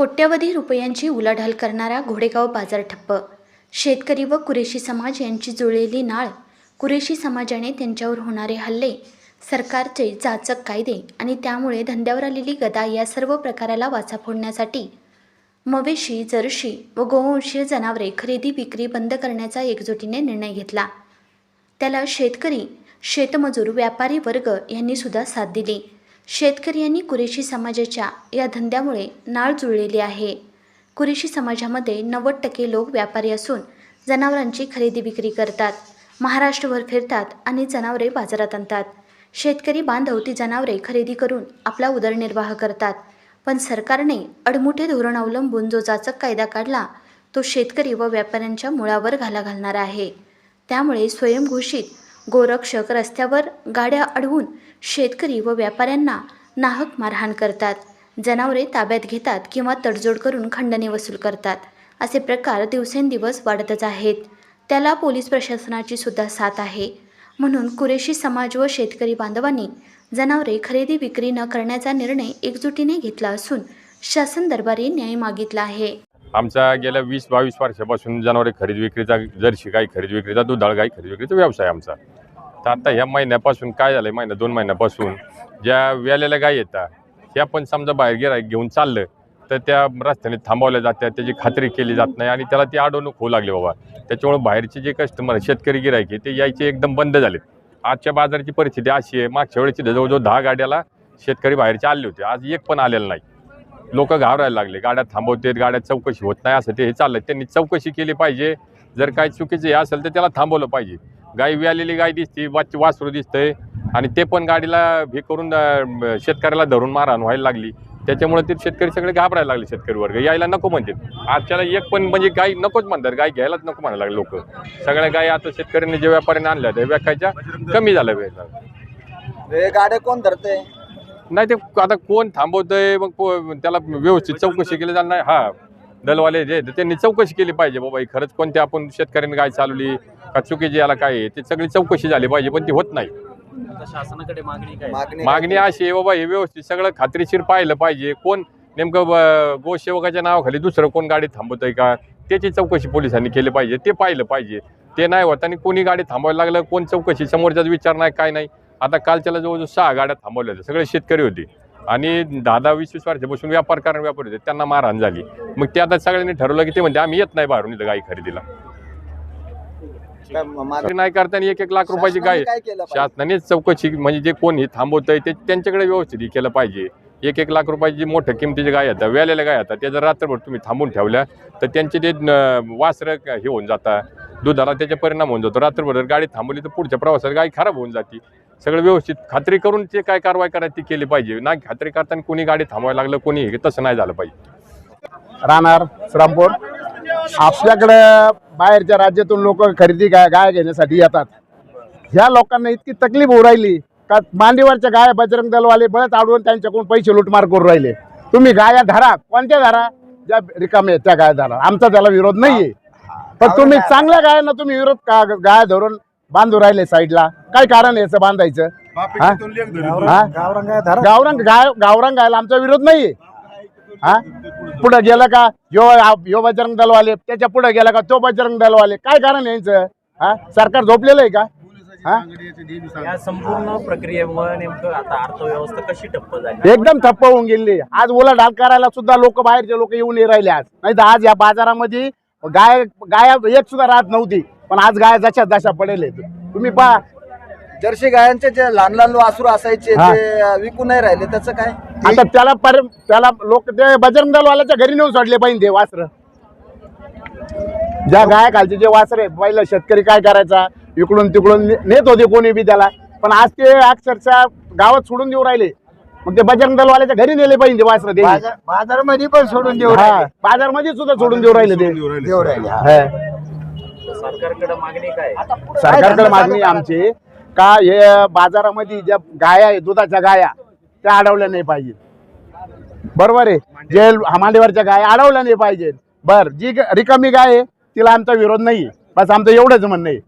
कोट्यवधी रुपयांची उलाढाल करणारा घोडेगाव बाजार ठप्प. शेतकरी व कुरेशी समाज यांची जुळलेली नाळ कुरेशी समाजाने त्यांच्यावर होणारे हल्ले सरकारचे जाचक कायदे आणि त्यामुळे धंद्यावर आलेली गदा या सर्व प्रकाराला वाचा फोडण्यासाठी मवेशी जर्शी व गोवंशीय जनावरे खरेदी विक्री बंद करण्याचा एकजुटीने निर्णय घेतला. त्याला शेतकरी शेतमजूर व्यापारी वर्ग यांनी सुद्धा साथ दिली. शेतकरी यांनी कुरेशी समाजाच्या या धंद्यामुळे नाळ जुळलेली आहे. कुरेशी समाजामध्ये नव्वद टक्के लोक व्यापारी असून जनावरांची खरेदी विक्री करतात महाराष्ट्रभर फिरतात आणि जनावरे बाजारात आणतात. शेतकरी बांधव ती जनावरे खरेदी करून आपला उदरनिर्वाह करतात पण सरकारने अडमुठे धोरण अवलंबून जो जाचक कायदा काढला तो शेतकरी व व्यापाऱ्यांच्या मुळावर घाला घालणार आहे. त्यामुळे स्वयंघोषित गोरक्षक रस्त्यावर गाड्या अडवून शेतकरी व व्यापाऱ्यांना नाहक मारहाण करतात. जनावरे ताब्यात घेतात किंवा तडजोड करून खंडणी वसूल करतात. असे प्रकार दिवसेंदिवस वाढतच आहेत. त्याला पोलीस प्रशासनाची सुद्धा साथ आहे. म्हणून कुरेशी समाज व शेतकरी बांधवांनी जनावरे खरेदी विक्री न करण्याचा निर्णय एकजुटीने घेतला असून शासन दरबारी न्याय मागितला आहे. आमचा गेल्या वीस बावीस वर्षापासून जनावरे खरेदी विक्रीचा जर्शी गाई खरेदी विक्रीचा दुधाळ गाई खरेदी विक्रीचा व्यवसाय आमचा. तर आता ह्या महिन्यापासून काय झालं आहे महिन्या दोन महिन्यापासून ज्या व्यालेल्या गाय येतात ह्या पण समजा बाहेर गिराईक घेऊन चाललं तर त्या रस्त्याने थांबवल्या जातात त्याची खात्री केली जात नाही आणि त्याला ती अडवणूक होऊ लागली बाबा. त्याच्यामुळे बाहेरचे जे कस्टमर शेतकरी गिरायके ते यायचे एकदम बंद झालेत. आजच्या बाजाराची परिस्थिती अशी आहे मागच्या वेळेची जवळजवळ दहा गाड्याला शेतकरी बाहेरचे आले होते आज एक पण आलेलं नाही. लोक घाबरायला लागले. गाड्या थांबवतात गाड्या चौकशी होत नाही असं ते हे चाललं त्यांनी चौकशी केली पाहिजे. जर काय चुकीचं हे असेल तर त्याला थांबवलं पाहिजे. गाय व्यालेली गाय दिसते वाच वासरू दिसतंय आणि ते पण गाडीला हे करून शेतकऱ्याला धरून मारहाण व्हायला लागली. त्याच्यामुळे ते शेतकरी सगळे घाबरायला लागले शेतकरी वर्ग. यायला नको म्हणतात. आजच्याला एक पण म्हणजे गाय नकोच म्हणतात. गाय घ्यायलाच नको म्हणायला लागले लोक. सगळ्या गाय आता शेतकऱ्यांनी जे व्यापाऱ्यांनी आणल्या त्या व्याखायच्या कमी झाल्या वेळ हे गाड्या कोण धरते नाही ते आता कोण थांबवतंय मग को- त्याला व्यवस्थित चौकशी केली जाणार नाही. हा दलवाले जे आहेत, त्यांनी चौकशी केली पाहिजे बाबा ही खरंच कोणत्या आपण शेतकऱ्यांनी गाय चालवली का चुकीची याला काय आहे ते सगळी चौकशी झाली पाहिजे पण ती होत नाही. आता शासनाकडे मागणी काय? मागणी मागणी अशी आहे बाबा हे व्यवस्थित सगळं खात्रीशीर पाहिलं पाहिजे. कोण नेमकं ब- गोसेवकाच्या नावाखाली दुसरं कोण गाडी थांबवतंय का त्याची चौकशी पोलिसांनी केली पाहिजे ते पाहिलं पाहिजे. ते नाही होत आणि कोणी गाडी थांबवायला लागलं कोण चौकशी समोरच्याच विचार नाही काय नाही. आता कालच्याला जवळजवळ सहा गाड्या थांबवल्या होत्या. सगळे शेतकरी होते. आणि दहा दहा वीस वीस वर्षापासून व्यापार करणारे व्यापारी होते. त्यांना मारहाण झाली. मग ते आता सगळ्यांनी ठरवलं की ते म्हणते आम्ही येत नाही बाहेरून इथं गाई खरेदीला. मागणी नाही करताना एक एक लाख रुपयाची गाय शासनाने केलं चौकशी म्हणजे जे कोण हे थांबवतंय ते त्यांच्याकडे व्यवस्थित केलं पाहिजे. एक एक लाख रुपयाची मोठ्या किमतीची गाय येतात व्यालेल्या गाय येतात त्या जर रात्रभर तुम्ही थांबून ठेवल्या तर त्यांचे ते वासरं हे होऊन जातात दुधाला त्याचा परिणाम होऊन जातो. रात्रभर जर गाडी थांबवली तर पुढच्या प्रवासात गाय खराब होऊन जाते. सगळं व्यवस्थित. खात्री करून ते काय कारवाई करायची ती केली पाहिजे. नाही खात्री करताना कोणी गाडी थांबवायला लागलं कोणी हे तसं नाही झालं पाहिजे. राहणार श्रामपूर. आपल्याकडे बाहेरच्या राज्यातून लोक खरेदी गाय गाय घेण्यासाठी येतात. ह्या लोकांना इतकी तकलीफ होऊ राहिली का मांडीवरच्या गाय बजरंग दलवाले बळत आडवून त्यांच्याकडून पैसे लुटमार करून राहिले. तुम्ही गाया धरा. कोणत्या धरा? ज्या रिकामे आहेत त्या गाय धरा. आमचा त्याला विरोध नाहीये. पण तुम्ही चांगल्या गायांना तुम्ही विरोध का गाय धरून बांधू राहिले साईडला. काय कारण आहे याचं बांधायचं? हा? हा? गावरंग गाय गावरंग गायला आमचा विरोध नाहीये. हा? पुढे गेलं का? यो यो बजरंग दलवाले त्याच्या पुढे गेला का? तो बजरंग दलवाले. काय कारण आहे यांचं? हा? सरकार झोपलेलं आहे का? हा? या संपूर्ण प्रक्रियेमुळे नेमकं आता अर्थव्यवस्था कशी ठप्प झाली? एकदम ठप्प होऊन गेली आज उलाढाल करायला सुद्धा लोक बाहेरचे लोक येऊन नाही राहिले आज. नाही तर आज या बाजारामध्ये गाय गाय एक सुद्धा राहत नव्हती. पण आज गाय जशा जशा पडेल आहेत. तुम्ही पहा. जर्सी गायांचे जे लहान लहान वासरू असायचे हा. ते विकू नाही राहिले त्याचं काय? आता त्याला पर त्याला लोक ते बजरंग दलवाल्याच्या घरी नेऊन सोडले पाहिजे ते वासर. ज्या गाय खालचे जे वासर आहे पहिलं शेतकरी काय करायचा? इकडून तिकडून ने- नेत होते कोणी बी त्याला. पण आज ते अक्षरशः गावात सोडून देऊ राहिले. मग ते बजरंग दलवाल्याच्या घरी नेले पाहिजे वासर ते. बाजारमध्ये पण सोडून देऊ हा. बाजारमध्ये सुद्धा सोडून देऊ राहिले ते. देऊ राहिले. हा. सरकारकडे मागणी काय? सरकारकडे मागणी आहे आमची का हे बाजारामध्ये ज्या गाया आहे दुधाच्या गाया त्या अडवल्या नाही पाहिजे बरोबर आहे? जे मांडीवरच्या गाया अडवल्या नाही पाहिजेत. बर जी रिकामी गाय आहे तिला आमचा विरोध नाही बस आमचं एवढंच म्हणणं आहे.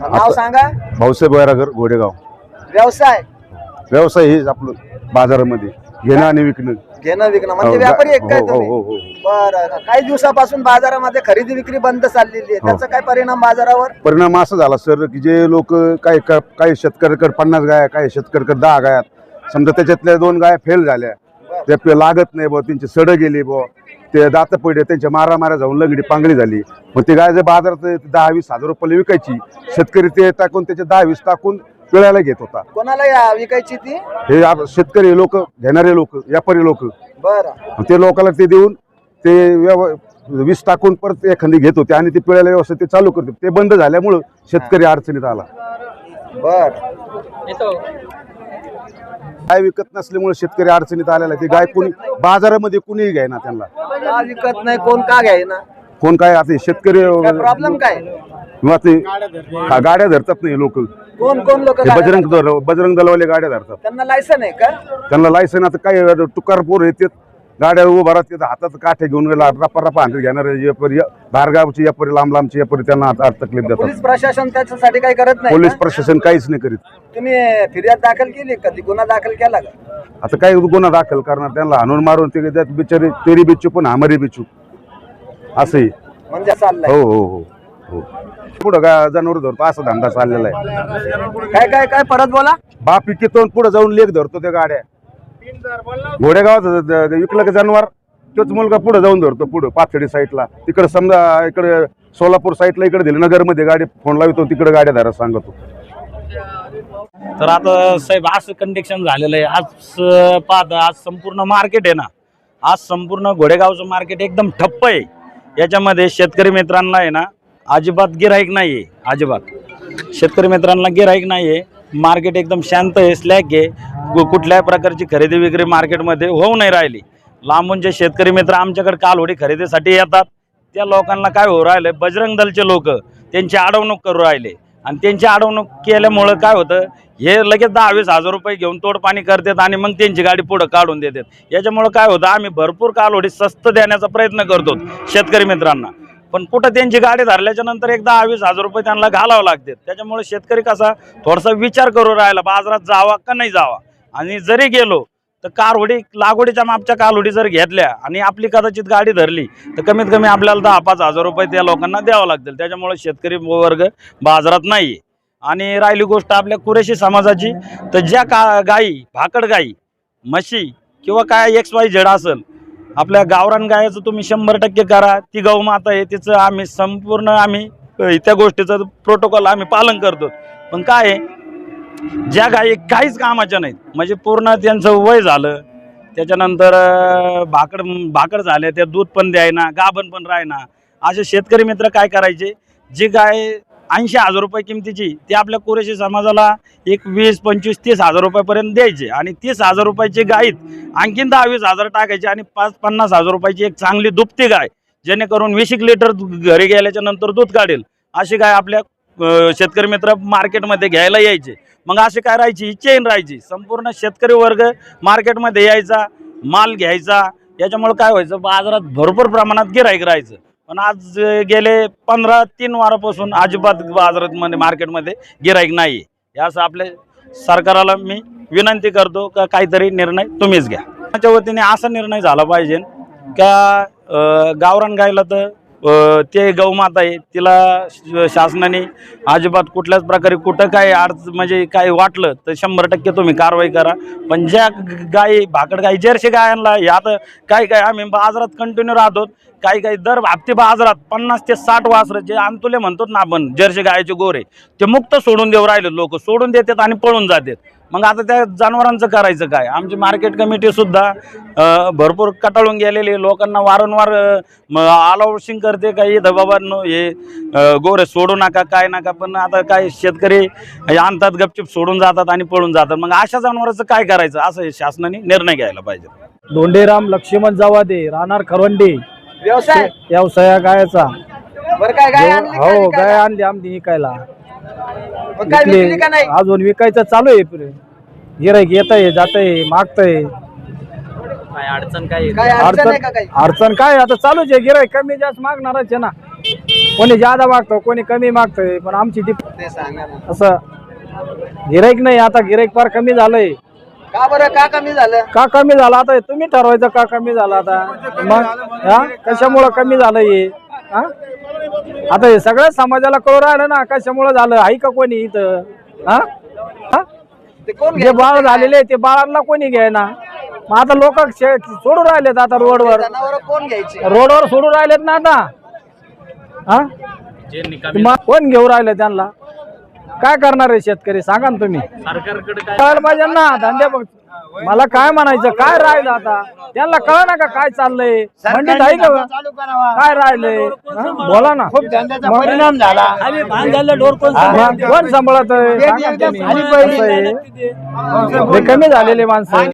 नाव सांगा. भाऊसाहेब वैरागर घोडेगाव. व्यवसाय. व्यवसाय हेच आपलं बाजारामध्ये घेणं आणि विकणं. घेणं विकणं. म्हणजे हो, व्यापारी एक काय हो, तुम्ही? हो, हो. बरं काही दिवसापासून बाजारामध्ये खरेदी विक्री बंद चाललेली आहे. त्याचा काय परिणाम बाजारावर? परिणाम असा झाला सर की जे लोक काही काही शेतकऱ्याकडे पन्नास गाया काही शेतकऱ्याकडे दहा गायात समजा त्याच्यातल्या दोन गाया फेल झाल्या. त्या पे- लागत नाही बुवा त्यांची सडं गेली बुवा. ते दात पडले त्यांच्या मारा मारा जाऊन लंगडी पांगली झाली. मग ते गाय जर बाजारात दहा वीस हजार रुपयाला विकायची शेतकरी ते टाकून त्याचे दहा वीस टाकून पिळायला घेत होता. कोणाला या विकायची ती? हे आप- शेतकरी लोक घेणारे लोक व्यापारी लोक. बरं. ते लोकांना ते देऊन ते व्यव- वीस टाकून परत एखादी घेत होते आणि ते पिळायला व्यवस्थित ते चालू करते ते बंद झाल्यामुळं शेतकरी अडचणीत आला. बर. गाय विकत नसल्यामुळे शेतकरी अडचणीत आलेला आहे. ते गाय कुणी बाजारामध्ये कुणीही घ्यायना त्यांना. का विकत नाही कोण का घ्यायना? कोण काय आता हे शेतकरी प्रॉब्लेम काय? किंवा ते हा, गाड्या धरतात नाही लोक. कोण कोण लोक बजरंग दल बजरंग दलवाले गाड्या धरतात. त्यांना लायसन आहे का? त्यांना लायसन आता काय तुकार पोर येतात. गाड्या उभा राहतात हातात काठे घेऊन गेला रपा रपा हातात घेणार यापरी बाहेरगावची यापरी लांब लांबची यापरी त्यांना आता तकलीफ देतात. पोलीस प्रशासन त्याच्यासाठी काही करत नाही पोलीस का? प्रशासन काहीच नाही करीत. तुम्ही फिर्याद दाखल केली का? ती गुन्हा दाखल केला का? आता काय गुन्हा दाखल करणार? त्यांना हाणून मारून ते त्यात बिचारे तेरी बिचू पण आमरी बिचू असंही. म्हणजे चाललंय. हो हो हो. हो. पुढं का जनावर धरतो असा धंदा चाललेला आहे. काय काय काय परत बोला. बाप पिकेतून पुढे जाऊन लेख धरतो त्या गाड्या. घोडेगावात ज- ज- विकलं का जनावर? तोच मुलगा पुढे जाऊन धरतो पुढे पाथडी साईडला तिकडे समजा इकडे सोलापूर साईडला इकडे दिली नगरमध्ये गाडी फोन लावतो तिकडे गाड्या धरा सांगतो. तर आता साहेब असं कंडिक्शन झालेलं आहे. आज पाहता आज संपूर्ण मार्केट आहे ना आज संपूर्ण घोडेगावचं मार्केट एकदम ठप्प आहे. याच्यामध्ये शेतकरी मित्रांना आहे ना अजिबात गिराईक नाही आहे अजिबात. शेतकरी मित्रांना गिराईक नाही आहे मार्केट एकदम शांत आहे स्लॅक आहे. कुठल्याही प्रकारची खरेदी विक्री मार्केटमध्ये होऊ नाही राहिली. लांबून जे शेतकरी मित्र आमच्याकडे कालवडी खरेदीसाठी येतात त्या लोकांना काय होऊ राहिलं बजरंग दलचे लोक त्यांची अडवणूक करू राहिले. आणि त्यांची अडवणूक केल्यामुळं काय होतं? हे लगेच दहावीस हजार रुपये घेऊन तोडपाणी करतात आणि मग त्यांची गाडी पुढं काढून देतात. याच्यामुळं काय होतं? आम्ही भरपूर कालवडी स्वस्त देण्याचा प्रयत्न करतो शेतकरी मित्रांना. पण कुठं त्यांची गाडी धरल्याच्या नंतर एक दहा वीस हजार रुपये त्यांना घालावं लागतात त्याच्यामुळे शेतकरी कसा थोडासा विचार करू राहिला बाजारात जावा का नाही जावा? आणि जरी गेलो तर कारवडी लागवडीच्या मापच्या कालवडी जर घेतल्या आणि आपली कदाचित गाडी धरली तर कमीत कमी आपल्याला दहा पाच हजार रुपये त्या लोकांना द्यावं लागतील. त्याच्यामुळे शेतकरी वर्ग बाजारात नाही. आणि राहिली गोष्ट आपल्या कुरेशी समाजाची तर ज्या का गाई भाकड गाई म्हशी किंवा काय एक्स वाय झेड असेल आपल्या गावरान गायाचं तुम्ही शंभर टक्के करा. ती गौमाता आहे तिचं आम्ही संपूर्ण आम्ही त्या गोष्टीचं प्रोटोकॉल आम्ही पालन करतो. पण काय आहे ज्या गायी काहीच कामाच्या नाहीत. म्हणजे पूर्ण त्यांचं वय झालं त्याच्यानंतर भाकड भाकड झाले त्या दूध पण द्यायना गाभण पण राहना असे शेतकरी मित्र काय करायचे जी गाय ऐंशी हजार रुपये किमतीची ती आपल्या कुरेशी समाजाला एक वीस पंचवीस तीस हजार रुपयापर्यंत द्यायचे. आणि तीस हजार रुपयाची गाईत आणखीन दहा वीस हजार टाकायचे आणि पाच पन्नास हजार रुपयाची एक चांगली दुभती गाय जेणेकरून वीस एक लिटर घरी गेल्याच्यानंतर दूध काढेल. अशी गाय आपल्या शेतकरी मित्र मार्केटमध्ये घ्यायला यायचे. मग अशी काय राहायची? ही चेन राहायची. संपूर्ण शेतकरी वर्ग मार्केटमध्ये यायचा माल घ्यायचा. याच्यामुळे काय व्हायचं? बाजारात भरपूर प्रमाणात गिराईक राहायचं. पण आज गेले पंधरा तीन वारापासून अजिबात बाजारात मध्ये मार्केटमध्ये गिराईक नाही. आहे असं आपल्या सरकाराला मी विनंती करतो का काहीतरी निर्णय तुम्हीच घ्या. त्याच्या वतीने असा निर्णय झाला पाहिजे का गावरान गायला तर ते गौमाता आहे तिला श- शासनाने अजिबात कुठल्याच प्रकारे कुठं काय अर्थ म्हणजे काय वाटलं तर शंभर टक्के तुम्ही कारवाई करा. पण ज्या गाई गायी भाकड गाई जर्सी गायांना हे आता काय काय आम्ही बाजारात कंटिन्यू राहतो काही काही दर हप्ते बाजारात पन्नास ते साठ वासरं जे आमतुले म्हणतो ना आपण जर्सी गायचे गोरे ते मुक्त सोडून देऊ राहिले लोक सोडून देतात आणि पळून जातात. मग आता त्या जनावरांचं करायचं काय? आमची मार्केट कमिटी सुद्धा भरपूर कटाळून गेलेली. लोकांना वारंवार अलाउशिंग करते काही बाबा नो हे गोरे सोडू नका काय नका. पण आता काय शेतकरी आणतात गपचिप सोडून जातात आणि पळून जातात. मग अशा जनावरांचं काय करायचं? असं शासनाने निर्णय घ्यायला पाहिजे. धोंडेराम लक्ष्मण जावादे राहणार खरवंडी. व्यवसाय? व्यवसाया गायचा बरं काय गाय आणली का हो? गाय आणली आमची विकायला. मग काय विकली का नाही? अजून विकायचं चालू आहे गिराईक येत आहे जात आहे मागतय. काय अडचण काय आहे? काय अडचण आहे अडचण का काही? अडचण काय आता चालूच आहे. गिराईक कमी जास्त मागणारच आहे ना. कोणी जादा मागतो कोणी कमी मागतोय. पण आमची ती ते सांगा ना. असं गिराईक नाही आता गिराईक फार कमी झालंय. का बरं? का कमी झालं? का कमी झाला? आता हे तुम्ही ठरवायचं का कमी झाला आता? मग हा? कशामुळं कमी झालं हे? हा? आता हे सगळ्या समाजाला कळू राहिलं ना कशामुळं झालं? आहे का कोणी इथं? हा? हा? ते कोण जे बाळ झालेले ते बाळांना कोणी घ्यायना मग आता लोक सोडून राहिलेत आता रोडवर. जनावर कोण घ्यायचे? रोडवर सोडून राहिलेत ना आता. हा? जे निकामी मग कोण घेऊ राहिले त्यांना? काय करणार आहे शेतकरी? सांगा ना तुम्ही. सरकारकडे काय कळायला पाहिजे ना धंदे बघ. मला काय म्हणायचं? काय राहिलं आता? त्यांना कळ ना का काय चाललंय? मंडीत आहे का काय राहिलंय? हा? बोला ना. परिणाम झाला. कोण सांभाळत? हे कमी झालेले माणसं.